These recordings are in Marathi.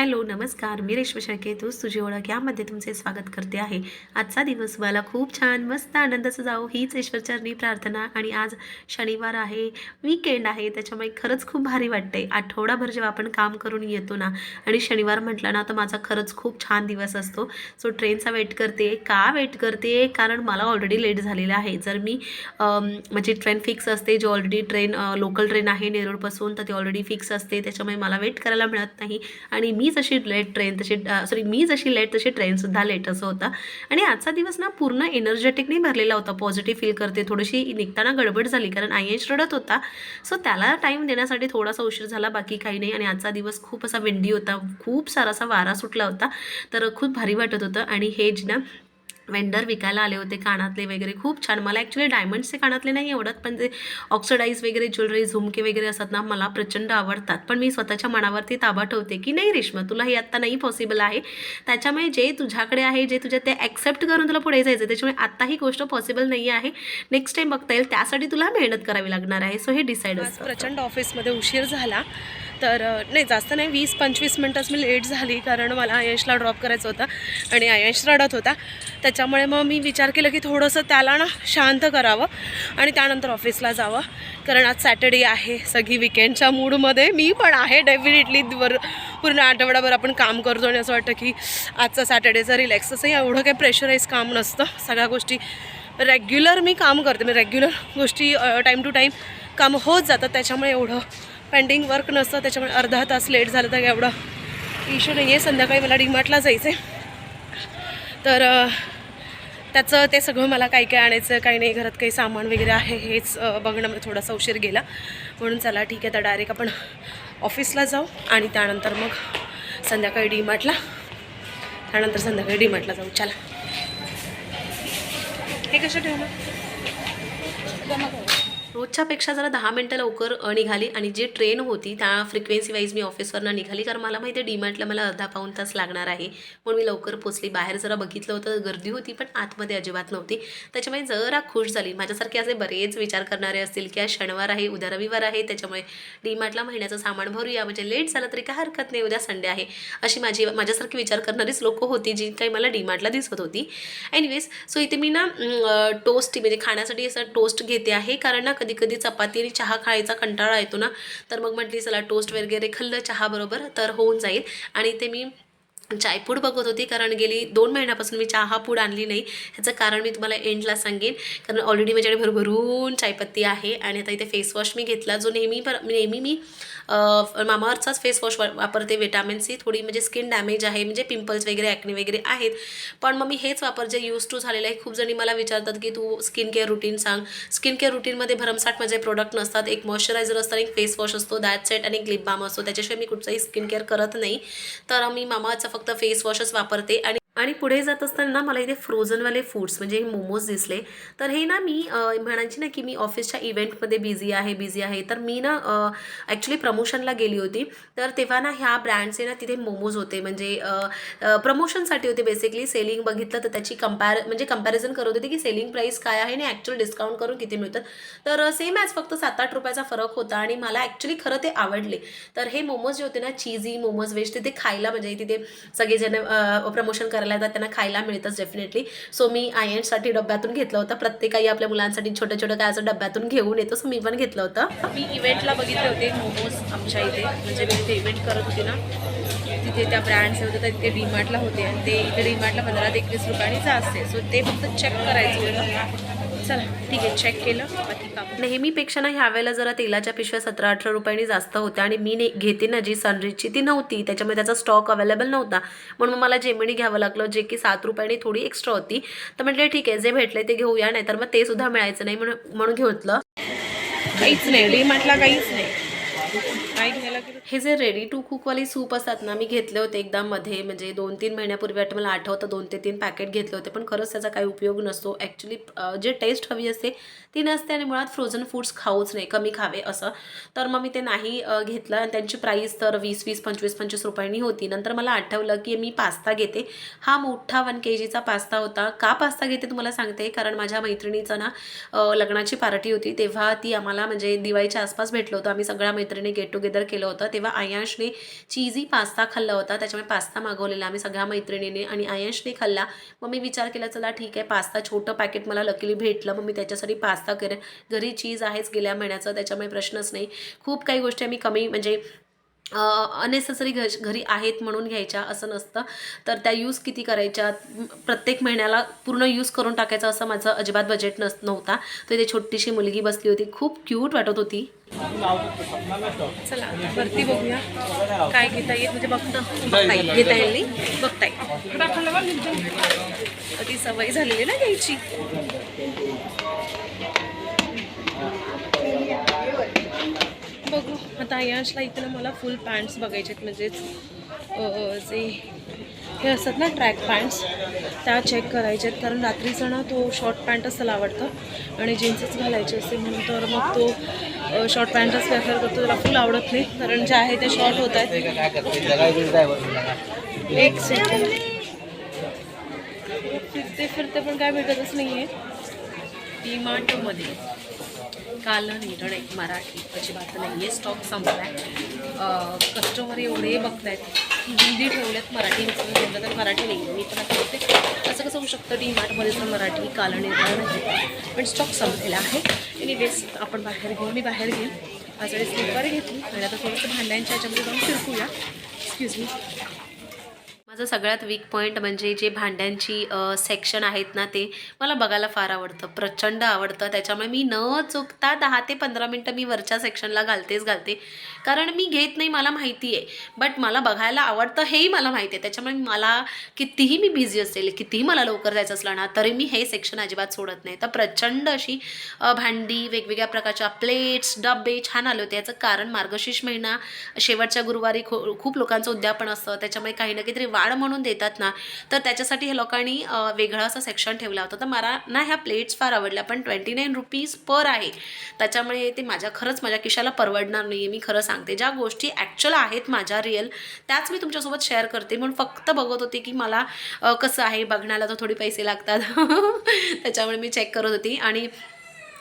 हॅलो नमस्कार. मी रेश्म शेळके तूच तुझी ओळख यामध्ये तुमचे स्वागत करते आहे. आजचा दिवस मला खूप छान मस्त आनंदाचं जाओ हीच ईश्वरचरणी प्रार्थना आणि आज शनिवार आहे. वीकेंड आहे. त्याच्यामुळे खरंच खूप भारी वाटते आठवडाभर जेव्हा आपण काम करून येतो ना आणि शनिवार म्हटलं ना तर माझा खरंच खूप छान दिवस असतो. सो ट्रेनचा वेट करते. का वेट करते? कारण मला ऑलरेडी लेट झालेलं आहे. जर मी म्हणजे ट्रेन फिक्स असते जी ऑलरेडी ट्रेन लोकल ट्रेन आहे नेरूळपासून तर ती ऑलरेडी फिक्स असते. त्याच्यामुळे मला वेट करायला मिळत नाही. आणि मी मी जशी लेट ट्रेन तशी सॉरी मी जशी लेट तशी ट्रेनसुद्धा लेट असं होता. आणि आजचा दिवस ना पूर्ण एनर्जेटिकने भरलेला होता. पॉझिटिव्ह फील करते थोडीशी निघताना गडबड झाली कारण आय एच रडत होता. सो त्याला टाईम देण्यासाठी थोडासा उशीर झाला बाकी काही नाही. आणि आजचा दिवस खूप असा विंडी होता. खूप सारा असा वारा सुटला होता. तर खूप भारी वाटत होतं. आणि हे जे ना वेंडर विकायला आले होते कानातले वगैरे. खूप छान. मला ॲक्च्युली डायमंडचे कानातले नाही आवडत पण ते ऑक्सिडाईज वगैरे ज्वेलरी झुमके वगैरे असतात ना मला प्रचंड आवडतात. पण मी स्वतःच्या मनावरती ताबा ठेवते की नाही रेश्मा तुला हे आत्ता नाही पॉसिबल आहे. त्याच्यामुळे जे तुझ्याकडे आहे जे तुझ्या ते ॲक्सेप्ट करून तुला पुढे जायचं त्याच्यामुळे आत्ता ही गोष्ट पॉसिबल नाही आहे. नेक्स्ट टाईम बघता येईल त्यासाठी तुला मेहनत करावी लागणार आहे. सो हे डिसाईड प्रचंड ऑफिसमध्ये उशीर झाला. तर नाही जास्त नाही वीस पंचवीस मिनटंच मी लेट झाली कारण मला आयशला ड्रॉप करायचं होतं आणि आयश रडत होता. त्याच्यामुळे मग मी विचार केला की थोडंसं त्याला ना शांत करावं आणि त्यानंतर ऑफिसला जावं. कारण आज सॅटर्डे आहे सगळी विकेंडच्या मूडमध्ये मी पण आहे. डेफिनेटली वर पूर्ण आठवडाभर आपण काम करतो आणि असं वाटतं की आजचा सॅटर्डेचा रिलॅक्स असं एवढं काही प्रेशराईज काम नसतं. सगळ्या गोष्टी रेग्युलर मी काम करते. मी रेग्युलर गोष्टी टाईम टू टाईम काम होत जातात. त्याच्यामुळे एवढं पेंडिंग वर्क नसतं त्याच्यामुळे अर्धा तास लेट झालं तर एवढं इश्यू नाही आहे संध्याकाळी मला डीमार्टला जायचं आहे तर त्याचं ते सगळं मला काही काय आणायचं काही नाही घरात काही सामान वगैरे आहे हेच बघणं थोडासा उशीर गेला. म्हणून चला ठीक आहे तर डायरेक्ट आपण ऑफिसला जाऊ आणि त्यानंतर मग संध्याकाळी डीमार्टला. त्यानंतर संध्याकाळी डीमार्टला जाऊ. चला. हे कसं ठेवलं? रोजच्यापेक्षा जरा दहा मिनटं लवकर निघाली. आणि जी ट्रेन होती त्या फ्रिक्वेन्सी वाईज मी ऑफिसवरनं निघाली. कारण मला माहिती आहे डीमार्टला मला अर्धा पाऊण तास लागणार आहे. म्हणून मी लवकर पोचली. बाहेर जरा बघितलं होतं गर्दी होती पण आतमध्ये अजिबात नव्हती. त्याच्यामुळे जरा खुश झाली. माझ्यासारखे असे बरेच विचार करणारे असतील की आज शनिवार आहे उद्या रविवार आहे. त्याच्यामुळे डीमार्टला महिन्याचं सामान भरूया. म्हणजे लेट झालं तरी काय हरकत नाही उद्या संडे आहे. अशी माझी माझ्यासारखी विचार करणारीच लोकं होती जी काही मला डीमार्टला दिसत होती. एनिवेज सो इथे मी ना टोस्ट म्हणजे खाण्यासाठी असं टोस्ट घेते आहे. कारण ना कधी कधी चपाती आणि चहा खायचा कंटाळा येतो ना तर मग म्हटली चला टोस्ट वगैरे खाल्लं चहाबरोबर तर होऊन जाईल. आणि ते मी चायपूड बघत होती कारण गेली दोन महिन्यापासून मी चहा पूड आणली नाही. ह्याचं कारण मी तुम्हाला एंडला सांगेन कारण ऑलरेडी माझ्याकडे भरभरून चायपत्ती आहे आणि आता इथे फेसवॉश मी घेतला जो नेहमी पर नेहमी मी मामावरचाच फेसवॉश वापरते विटॅमिन सी थोडी म्हणजे स्किन डॅमेज आहे म्हणजे पिंपल्स वगैरे ॲक्ने वगैरे आहेत. पण मग मी हेच वापर जे यूज टू झालेलं आहे खूप जणी मला विचारतात की तू स्किन केअर रुटीन सांग. स्किन केअर रुटीनमध्ये भरमसाठ माझे प्रोडक्ट नसतात एक मॉइश्चरायझर असतं आणि एक फेसवॉश असतो दॅट सेट आणि एक लिप बाम असतो त्याच्याशिवाय मी कुठचाही स्किन केअर करत नाही. तर मी मामाचा फक्त फक्त फेस वॉशच वापरते आणि आणि पुढे जात असताना मला इथे फ्रोझनवाले फूड्स म्हणजे हे मोमोज दिसले. तर हे ना मी म्हणायची ना की मी ऑफिसच्या इव्हेंटमध्ये बिझी आहे बिझी आहे. तर मी ना ॲक्च्युली प्रमोशनला गेली होती. तर तेव्हा ना ह्या ब्रँडचे ना तिथे मोमोज होते. म्हणजे प्रमोशनसाठी होते बेसिकली सेलिंग बघितलं तर त्याची कंपॅर म्हणजे कंपॅरिझन करत होते की सेलिंग प्राईस काय आहे आणि ॲक्च्युअल डिस्काउंट करून किती मिळतात तर सेम ॲज फक्त सात आठ रुपयाचा फरक होता आणि मला ॲक्च्युली खरं ते आवडले. तर हे मोमोज जे होते ना चीझी मोमोज वेज तिथे खायला म्हणजे तिथे सगळेजण प्रमोशन करायला येतात त्यांना खायला मिळतंच डेफिनेटली सो मी आयएनसाठी डब्यातून घेतलं होतं. प्रत्येकाही आपल्या मुलांसाठी छोटं छोटं काय असं डब्यातून घेऊन येतो. सो मी पण घेतलं होतं. मी इव्हेंटला बघितले होते मोमोज आमच्या इथे. म्हणजे मी तिथे इव्हेंट करत होते ना. तिथे त्या ब्रँड्स होते तर तिथे डीमार्टला होते. आणि ते इथे डीमार्टला पंधरा ते एकवीस रुपयाने असते. सो ते फक्त चेक करायचं होतं. चला ठीक आहे चेक केलं नेहमीपेक्षा ना ह्यावेळेला जरा तेलाच्या पिशव्या सतरा अठरा रुपयांनी जास्त होत्या आणि मी ने घेते ना जी सनरिचची ती नव्हती. त्याच्यामुळे त्याचा स्टॉक अवेलेबल नव्हता. म्हणून मला जेमिनी घ्यावं लागलं जे की सात रुपयांनी थोडी एक्स्ट्रा होती. तर म्हटलं ठीक आहे जे भेटले ते घेऊया नाही तर मग ते सुद्धा मिळायचं नाही म्हणून म्हणून घेतलं. काहीच नाही डीमार्टला काहीच नाही. काय घ्यायला हे जे रेडी टू कुकवाले सूप असतात ना मी घेतले होते एकदा मध्ये म्हणजे दोन तीन महिन्यापूर्वी वाटतं मला आठवतं दोन ते तीन पॅकेट घेतले होते पण खरंच त्याचा काही उपयोग नसतो. ॲक्च्युली जे टेस्ट हवी असते ती नसते आणि मुळात फ्रोझन फूड्स खाऊच नाही कमी खावे असं. तर मग मी ते नाही घेतलं आणि त्यांची प्राईस तर वीस वीस पंचवीस पंचवीस रुपयांनी होती. नंतर मला आठवलं की मी पास्ता घेते. हा मोठा वन के जीचा पास्ता होता. का पास्ता घेते तुम्हाला सांगते कारण माझ्या मैत्रिणीचं ना लग्नाची पार्टी होती तेव्हा ती आम्हाला म्हणजे दिवाळीच्या आसपास भेटलो होतं. आम्ही सगळ्या मैत्रिणी गेट टुगेदर केलं होतं तेव्हा आयांशने चीजी पास्ता खाल्ला होता. त्याच्यामुळे पास्ता मागवलेला आम्ही सगळ्या मैत्रिणीने आणि आयांशने खाल्ला. मग मी विचार केला चला ठीक आहे पास्ता छोटं पॅकेट मला लकीली भेटलं. मग मी त्याच्यासाठी पास्ता करेन घरी चीज आहेच गेल्या महिन्याचं त्याच्यामुळे प्रश्नच नाही. खूप काही गोष्टी आम्ही कमी म्हणजे अनेसेसरी घ घरी आहेत म्हणून घ्यायच्या असं नसतं. तर त्या यूज किती करायच्या? प्रत्येक महिन्याला पूर्ण यूज करून टाकायचं असं माझं अजिबात बजेट नस नव्हता. तर इथे छोटीशी मुलगी बसली होती. खूप क्यूट वाटत होती. चला वरती बघूया. काय घेता येईल? म्हणजे बघता. बघता येईल. घेता येईल नाही? बघता येईल. ती सवय झालेली ना घ्यायची. बघू आता यशला मला फुल पॅन्ट्स बघायचे आहेत. म्हणजेच जे हे असतात ना ट्रॅक पॅन्ट्स त्या चेक करायचे आहेत. कारण रात्रीचा ना तो शॉर्ट पॅन्टच त्याला आवडतं. आणि जीन्सच घालायचे असते म्हणून तर मग तो शॉर्ट पॅन्टच प्रेफर करतो. त्याला फुल आवडत नाही. कारण जे आहे ते शॉर्ट होत आहेत. एक सेकंड फिरते फिरते पण काय भेटतच नाही आहे डीमार्टमध्ये काल एक मराठी अजिबात नाही आहे स्टॉक संपला आहे कस्टमर एवढे बघत की हिंदी ठेवल्यात मराठी ठेवलं तर मराठी नाही आहे मी पण आता बघते असं कसं होऊ शकतं? डी मार्टमध्ये तर मराठी काल निर्णय नाही. पण स्टॉक संपलेला आहे. एनिवेज आपण बाहेर घेऊ. मी बाहेर घेईन. आज वेळेस स्लीपर घेतली. आणि आता थोडंसं भांड्यांच्या ह्याच्यामध्ये जाऊन फिरकूया एक्सक्यूज मी माझं सगळ्यात वीक पॉईंट म्हणजे जे भांड्यांची सेक्शन आहेत ना ते मला बघायला फार आवडतं. प्रचंड आवडतं. त्याच्यामुळे मी न चुकता दहा ते पंधरा मिनटं मी वरच्या सेक्शनला घालतेच घालते. कारण मी घेत नाही मला माहिती आहे बट मला बघायला आवडतं हेही मला माहिती आहे त्याच्यामुळे मला कितीही मी बिझी असेल कितीही मला लवकर जायचं असलं ना तरी मी हे सेक्शन अजिबात सोडत नाही. तर प्रचंड अशी भांडी वेगवेगळ्या प्रकारच्या प्लेट्स डबे छान आले होते. याचं कारण मार्गशीर्ष महिना शेवटच्या गुरुवारी खो खूप लोकांचं उद्यापन असतं. त्याच्यामुळे काही ना काहीतरी वाढ म्हणून देतात ना तर त्याच्यासाठी हे लोकांनी वेगळा वेगळं असं सेक्शन ठेवलं होतं. तर मला ना ह्या प्लेट्स फार आवडल्या पण ट्वेंटी नाईन रुपीज पर आहे. त्याच्यामुळे ते माझ्या खरंच माझ्या किशाला परवडणार नाही आहे मी खरं सांगते. ज्या गोष्टी ॲक्च्युअल आहेत माझ्या रिअल त्याच मी तुमच्यासोबत शेअर करते. म्हणून फक्त बघत होते की मला कसं आहे बघण्याला तर थोडी पैसे लागतात. त्याच्यामुळे मी चेक करत होती. आणि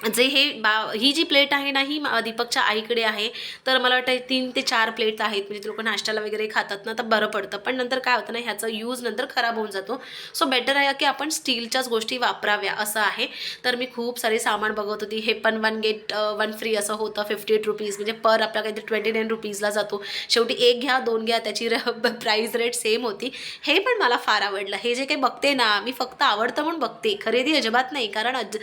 जे हे बा ही जी प्लेट आहे ना ही दीपकच्या आईकडे आहे. तर मला वाटतं तीन ते चार प्लेट आहेत. म्हणजे ते लोक नाश्त्याला वगैरे खातात ना तर बरं पडतं. पण नंतर काय होतं ना ह्याचा यूज नंतर खराब होऊन जातो. सो बेटर आहे की आपण स्टीलच्याच गोष्टी वापराव्या असं आहे. तर मी खूप सारे सामान बघत होती. हे पण वन गेट वन फ्री असं होतं फिफ्टी एट रुपीज म्हणजे पर आपला काहीतरी ट्वेंटी नाईन रुपीजला जातो. शेवटी एक घ्या दोन घ्या त्याची प्राईस रेट सेम होती. हे पण मला फार आवडलं. हे जे काही बघते ना मी फक्त आवडतं म्हणून बघते. खरेदी अजिबात नाही. कारण अज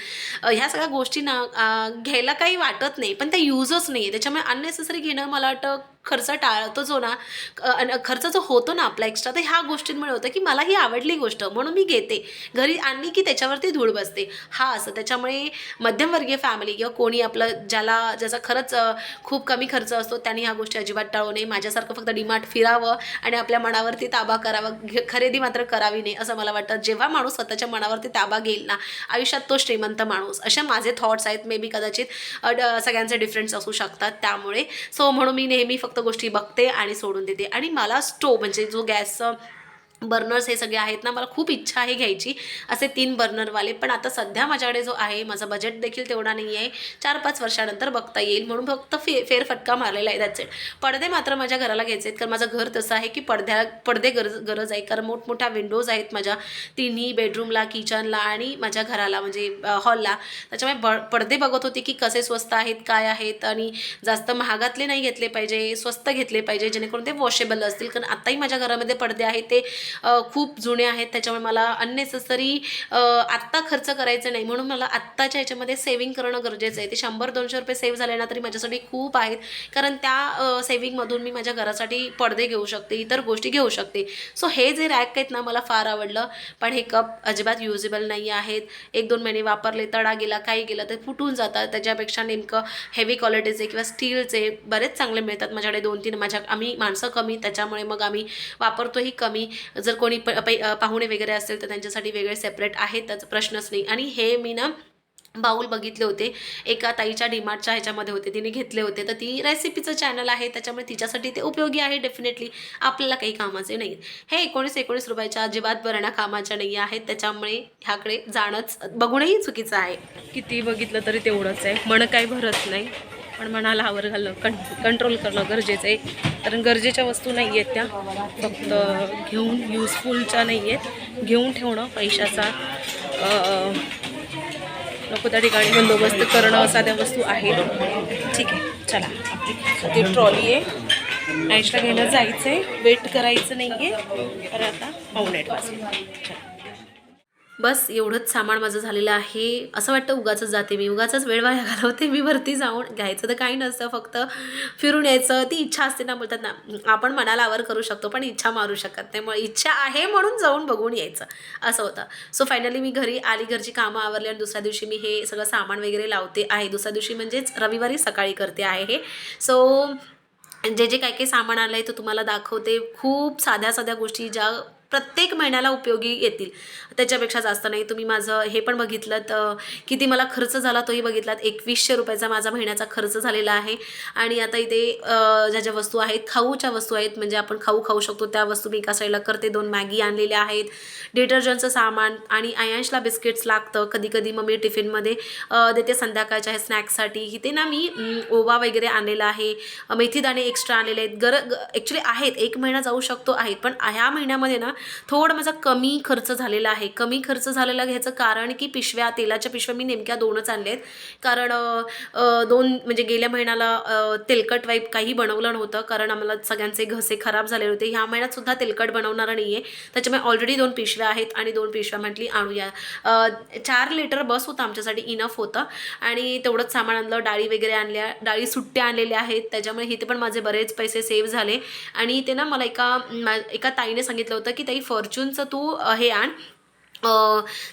ह्या सगळ्या गोष्टी ना घ्यायला काही वाटत नाही पण त्या युजच नाही आहे त्याच्यामुळे अननेसेसरी घेणं मला वाटतं खर्च टाळतो जो हो ना. खर्च जो होतो ना आपला एक्स्ट्रा तर ह्या गोष्टींमुळे होतं की मला ही आवडली गोष्ट म्हणून मी घेते. घरी आणली की त्याच्यावरती धूळ बसते. हा असं त्याच्यामुळे मध्यमवर्गीय फॅमिली किंवा कोणी आपलं ज्याला ज्याचा खरंच खूप कमी खर्च असतो त्यांनी ह्या गोष्टी अजिबात टाळू नये. माझ्यासारखं फक्त डिमार्ट फिरावं आणि आपल्या मनावरती ताबा करावा. खरेदी मात्र करावी नाही असं मला वाटतं. जेव्हा माणूस स्वतःच्या मनावरती ताबा घेईल ना आयुष्यात तो श्रीमंत माणूस. असे माझे थॉट्स आहेत. मे बी कदाचित सगळ्यांचे डिफरन्स असू शकतात त्यामुळे. सो म्हणून मी नेहमी फक्त गोष्टी बघते आणि सोडून देते. आणि मला स्टोव म्हणजे जो गॅस बर्नर्स हे सगळे आहेत ना मला खूप इच्छा आहे घ्यायची असे तीन बर्नरवाले. पण आता सध्या माझ्याकडे जो आहे माझा बजेट देखील तेवढा नाही आहे चार पाच वर्षानंतर बघता येईल म्हणून फक्त फे फेरफटका मारलेला आहे त्याचे पडदे मात्र माझ्या घराला घ्यायचे आहेत कारण माझं घर तसं आहे की पडद्या पडदे गरज गरज आहे. कारण मोठमोठ्या विंडोज आहेत माझ्या तिन्ही बेडरूमला किचनला आणि माझ्या घराला म्हणजे हॉलला त्याच्यामुळे ब पडदे बघत होते की कसे स्वस्त आहेत काय आहेत आणि जास्त महागातले नाही घेतले पाहिजे स्वस्त घेतले पाहिजे जेणेकरून ते वॉशेबल असतील. कारण आत्ताही माझ्या घरामध्ये पडदे आहेत ते खूप जुने आहेत. त्याच्यामुळे मला अननेसेसरी आत्ता खर्च करायचे नाही. म्हणून मला आत्ताच्या ह्याच्यामध्ये सेव्हिंग करणं गरजेचं आहे. ते शंभर दोनशे रुपये सेव्ह झाले ना तरी माझ्यासाठी खूप आहेत. कारण त्या सेव्हिंगमधून मी माझ्या घरासाठी पडदे घेऊ शकते इतर गोष्टी घेऊ शकते. सो हे जे रॅक आहेत ना मला फार आवडलं. पण हे कप अजिबात युजेबल नाही आहेत. एक दोन महिने वापरले तडा गेला काही गेलं ते फुटून जातात. त्याच्यापेक्षा नेमकं हेवी क्वालिटीचे किंवा स्टीलचे बरेच चांगले मिळतात. माझ्याकडे दोन तीन माझ्या आम्ही माणसं कमी त्याच्यामुळे मग आम्ही वापरतोही कमी. जर कोणी प पै पाहुणे वगैरे असेल तर त्यांच्यासाठी वेगळे सेपरेट आहेत प्रश्नच नाही. आणि हे मी ना बाऊल बघितले होते. एका ताईच्या डिमार्टच्या ह्याच्यामध्ये होते. तिने घेतले होते. तर ती रेसिपीचं चॅनल आहे. त्याच्यामुळे तिच्यासाठी ते उपयोगी आहे डेफिनेटली आपल्याला काही कामाचे नाही. हे एकोणीस एकोणीस रुपयाच्या अजिबात भरणा कामाच्या नाही आहेत. त्याच्यामुळे ह्याकडे जाणंच बघूनही चुकीचं आहे. किती बघितलं तरी तेवढंच आहे. मन काही भरत नाही. पण मनाला आवर घालणं कं कंट्रोल करणं गरजेचं आहे. कारण गरजेच्या वस्तू नाही आहेत त्या. फक्त घेऊन युजफुलच्या नाही आहेत. घेऊन ठेवणं पैशाचा नको त्या ठिकाणी बंदोबस्त करणं असा त्या वस्तू आहेत. ठीक आहे चला. ती ट्रॉली आहे. आईशला घ्यायला जायचं आहे वेट करायचं नाही आहे तर आता पाहुणे आठ वाजले. चला. बस एवढंच सामान माझं झालेलं आहे. असं वाटतं उगाच जाते मी. उगाच वेळ वाया घालवते. मी वरती जाऊन घ्यायचं तर काही नसतं. फक्त फिरून यायचं. ती इच्छा असते ना बोलतात ना आपण मनाला आवर करू शकतो पण इच्छा मारू शकत नाही. मग इच्छा आहे म्हणून जाऊन बघून यायचं. असं होतं. सो फायनली मी घरी आली. घरची कामं आवरली आणि दुसऱ्या दिवशी मी हे सगळं सामान वगैरे लावते आहे. दुसऱ्या दिवशी म्हणजेच रविवारी सकाळी करते आहे हे. सो जे जे काही काही सामान आलं आहे ते तुम्हाला दाखवते. खूप साध्या साध्या गोष्टी ज्या प्रत्येक महिन्याला उपयोगी येतील. त्याच्यापेक्षा जास्त नाही. तुम्ही माझं हे पण बघितलं तर किती मला खर्च झाला तोही बघितलात. एकवीसशे रुपयाचा माझा महिन्याचा खर्च झालेला आहे. आणि आता इथे ज्या ज्या वस्तू आहेत खाऊच्या वस्तू आहेत म्हणजे आपण खाऊ खाऊ शकतो. त्या वस्तू मी एका साईडला करते. दोन मॅगी आणलेल्या आहेत. डिटर्जंटचं सामान आणि आयांशला बिस्किट्स लागतं. कधी कधी मग मी टिफिनमध्ये देते संध्याकाळच्या हे स्नॅक्ससाठी. इथे ना मी ओवा वगैरे आणलेला आहे. मेथी मेथीदाणे एक्स्ट्रा आणलेले आहेत. गर ॲक्च्युली आहेत. एक महिना जाऊ शकतो आहेत. पण ह्या महिन्यामध्ये ना थोडं माझा कमी खर्च झालेला आहे. कमी खर्च झालेला घ्यायचं कारण की पिशव्या तेलाच्या पिशव्या मी नेमक्या दोनच आणल्या आहेत कारण दोन म्हणजे गेल्या महिन्याला तेलकट वाईप काही बनवलं नव्हतं. कारण आम्हाला सगळ्यांचे घसे खराब झालेले होते. ह्या महिन्यात सुद्धा तेलकट बनवणार नाही आहे त्याच्यामुळे ऑलरेडी दोन पिशव्या आहेत आणि दोन पिशव्या म्हटली आणूया. चार लिटर बस होतं आमच्यासाठी. इनफ होतं. आणि तेवढंच सामान आणलं. डाळी वगैरे आणल्या. डाळी सुट्ट्या आणलेल्या आहेत. त्याच्यामुळे इथे पण माझे बरेच पैसे सेव्ह झाले. आणि ते ना मला एका एका ताईने सांगितलं होतं की ताई फॉर्च्यूनचं तू हे आण.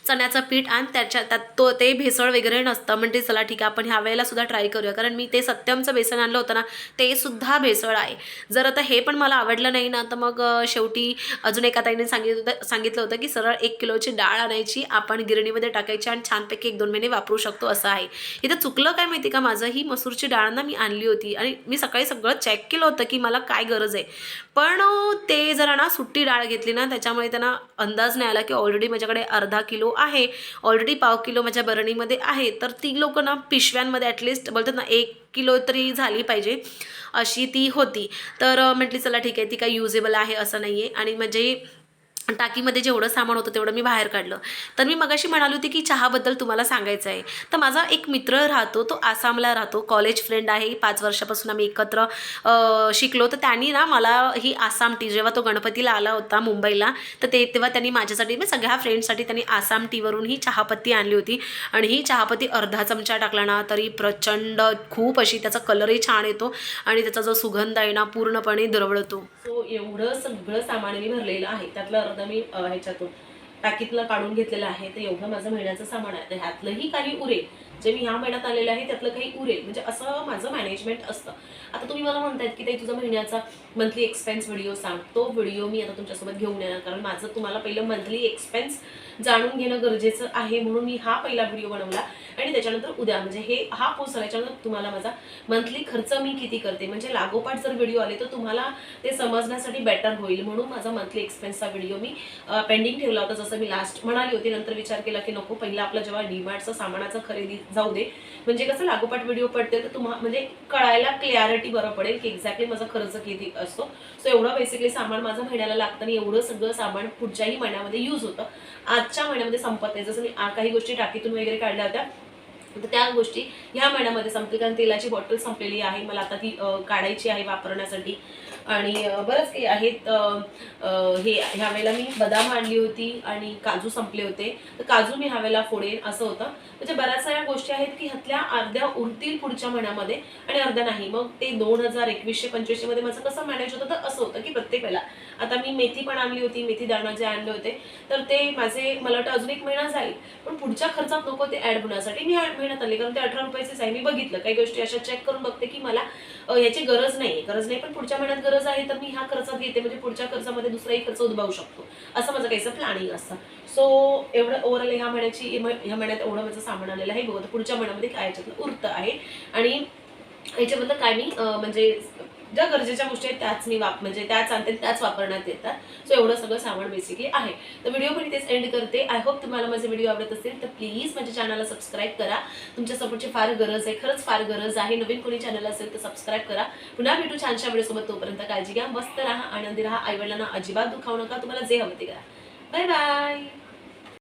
चण्याचं पीठ आणि त्याच्या त्यात तो ते भेसळ वगैरे नसतं. म्हणजे चला ठीक आहे आपण ह्या वेळेला सुद्धा ट्राय करूया. कारण मी ते सत्यमचं बेसन आणलं होतं ना ते सुद्धा भेसळ आहे. जर आता हे पण मला आवडलं नाही ना तर मग शेवटी अजून एका ताईने सांगितलं होतं सांगितलं होतं की सरळ एक किलोची डाळ आणायची आपण गिरणीमध्ये टाकायची आणि छानपैकी एक दोन महिने वापरू शकतो असं आहे. इथं चुकलं काय माहिती का? माझं ही मसूरची डाळ ना मी आणली होती. आणि मी सकाळी सगळं चेक केलं होतं की मला काय गरज आहे. पण ते जरा ना सुट्टी डाळ घेतली ना त्याच्यामुळे त्यांना अंदाज नाही आला की ऑलरेडी माझ्याकडे अर्धा किलो आहे. ऑलरेडी पाव किलो माझ्या बरणीमध्ये आहे. तर ती लोक ना पिशव्यांमध्ये ॲटलिस्ट बोलतात ना एक किलो तरी झाली पाहिजे अशी ती होती. तर म्हटली चला ठीक आहे ती काही युजेबल आहे असं नाही आहे आणि म्हणजे टाकीमध्ये जेवढं सामान होतं तेवढं मी बाहेर काढलं. तर मी मगाशी म्हणाली होती की चहाबद्दल तुम्हाला सांगायचं आहे. तर माझा एक मित्र राहतो तो आसामला राहतो कॉलेज फ्रेंड आहे. पाच वर्षापासून आम्ही एकत्र शिकलो. तर त्यांनी ना मला ही आसाम टी जेव्हा तो गणपतीला आला होता मुंबईला तर ते तेव्हा त्यांनी माझ्यासाठी मी सगळ्या फ्रेंडसाठी त्यांनी आसाम टीवरून ही चहापत्ती आणली होती. आणि ही चहापत्ती अर्धा चमचा टाकला ना तरी प्रचंड खूप अशी त्याचा कलरही छान येतो आणि त्याचा जो सुगंध आहे ना पूर्णपणे दरवळतो. सो एवढं सगळं सामान मी भरलेलं आहे. त्यातलं अर्धा मी ह्याच्यातून. पॅकेटला काढून घेतलेलं आहे तर एवढं माझं महिन्याचं सामान आहे. तर ह्यातलंही काही उरेल. जे मी ह्या महिन्यात आलेलं आहे त्यातलं काही उरेल. म्हणजे असं माझं मॅनेजमेंट असतं. आता तुम्ही मला म्हणतायत की ते तुझा महिन्याचा मंथली एक्सपेन्स व्हिडिओ सांग. तो व्हिडिओ मी आता तुमच्यासोबत घेऊन येणार कारण माझं तुम्हाला पहिलं मंथली एक्सपेन्स जाणून घेणं गरजेचं आहे म्हणून मी हा पहिला व्हिडिओ बनवला. आणि त्याच्यानंतर उद्या म्हणजे हे हा पोस्ट झाल्याच्यानंतर तुम्हाला माझा मंथली खर्च मी किती करते? म्हणजे लागोपाठ जर व्हिडिओ आले तर तुम्हाला ते समजण्यासाठी बेटर होईल म्हणून माझा मंथली एक्सपेन्सचा व्हिडिओ मी पेंडिंग ठेवला होता. जसं मी लास्ट म्हणाली होती नंतर विचार केला की नको पहिला आपलं जेव्हा डीमार्टचं सामानाचं खरेदी जाऊ दे. म्हणजे कसं लागोपाठ व्हिडिओ पडते तर तुम्हाला म्हणजे कळायला क्लॅरिटी बरं पडेल की एक्झॅक्टली माझा खर्च किती असतो. सो एवढं बेसिकली सामान माझं महिन्याला लागतं आणि एवढं सगळं सामान पुढच्याही महिन्यामध्ये यूज होतं. आजच्या महिन्यामध्ये संपत नाही. जसं मी काही गोष्टी टाकीतून वगैरे काढल्या होत्या तर त्या गोष्टी ह्या महिन्यामध्ये संपतील. कारण तेलाची बॉटल संपलेली आहे. मला आता ती काढायची आहे वापरण्यासाठी. आणि बरंच काही आहेत. हे ह्या वेळेला मी बदाम आणली होती आणि काजू संपले होते. तर काजू मी ह्या वेळेला फोडेन असं होतं. म्हणजे बऱ्याच साऱ्या गोष्टी आहेत की ह्यातल्या अर्ध्या उरतील पुढच्या महिन्यामध्ये आणि अर्ध्या नाही. मग ते दोन हजार एकवीसशे पंचवीसशे मध्ये माझं कसं मॅनेज होतं तर असं होतं की प्रत्येक वेळेला. आता मी मेथी पण आणली होती मेथी दाणा जे आणले होते तर ते माझे मला वाटतं अजून एक महिना जाईल. पण पुढच्या खर्चात नको ते ऍड होण्यासाठी मी ॲड महिन्यात आणले. कारण ते अठरा रुपयाचेच आहे. मी बघितलं. काही गोष्टी अशा चेक करून बघते की मला याची गरज नाही गरज नाही पण पुढच्या महिन्यात गरज आहे तर मी ह्या खर्चात घेते म्हणजे पुढच्या खर्चामध्ये दुसराही खर्च उद्भवू शकतो. असं माझं काहीचं प्लॅनिंग असतं. सो एवढं ओव्हरऑल ह्या महिन्याची ह्या महिन्यात एवढं माझं सामान आलेलं आहे. बघा पुढच्या महिन्यामध्ये काय याच्यातलं उरतं आहे. आणि याच्याबद्दल काय मी म्हणजे ज्या गरजेच्या गोष्टी आहेत त्याच मी वाप म्हणजे त्याच आणते त्याच वापरण्यात येतात. सो एवढं सगळं सामान बेसिकली आहे. तर व्हिडिओ मी तेच एंड करते. आय होप तुम्हाला माझे व्हिडिओ आवडत असतील तर प्लीज माझ्या चॅनलला सबस्क्राईब करा. तुमच्या सपोर्टची फार गरज आहे खरंच फार गरज आहे. नवीन कोणी चॅनल असेल तर सबस्क्राईब करा. पुन्हा भेटू छानशा व्हिडिओसोबत तोपर्यंत काळजी घ्या मस्त राहा आनंदी राहा. आईवडिलांना अजिबात दुखावू नका. तुम्हाला जे हवं ते करा. Bye bye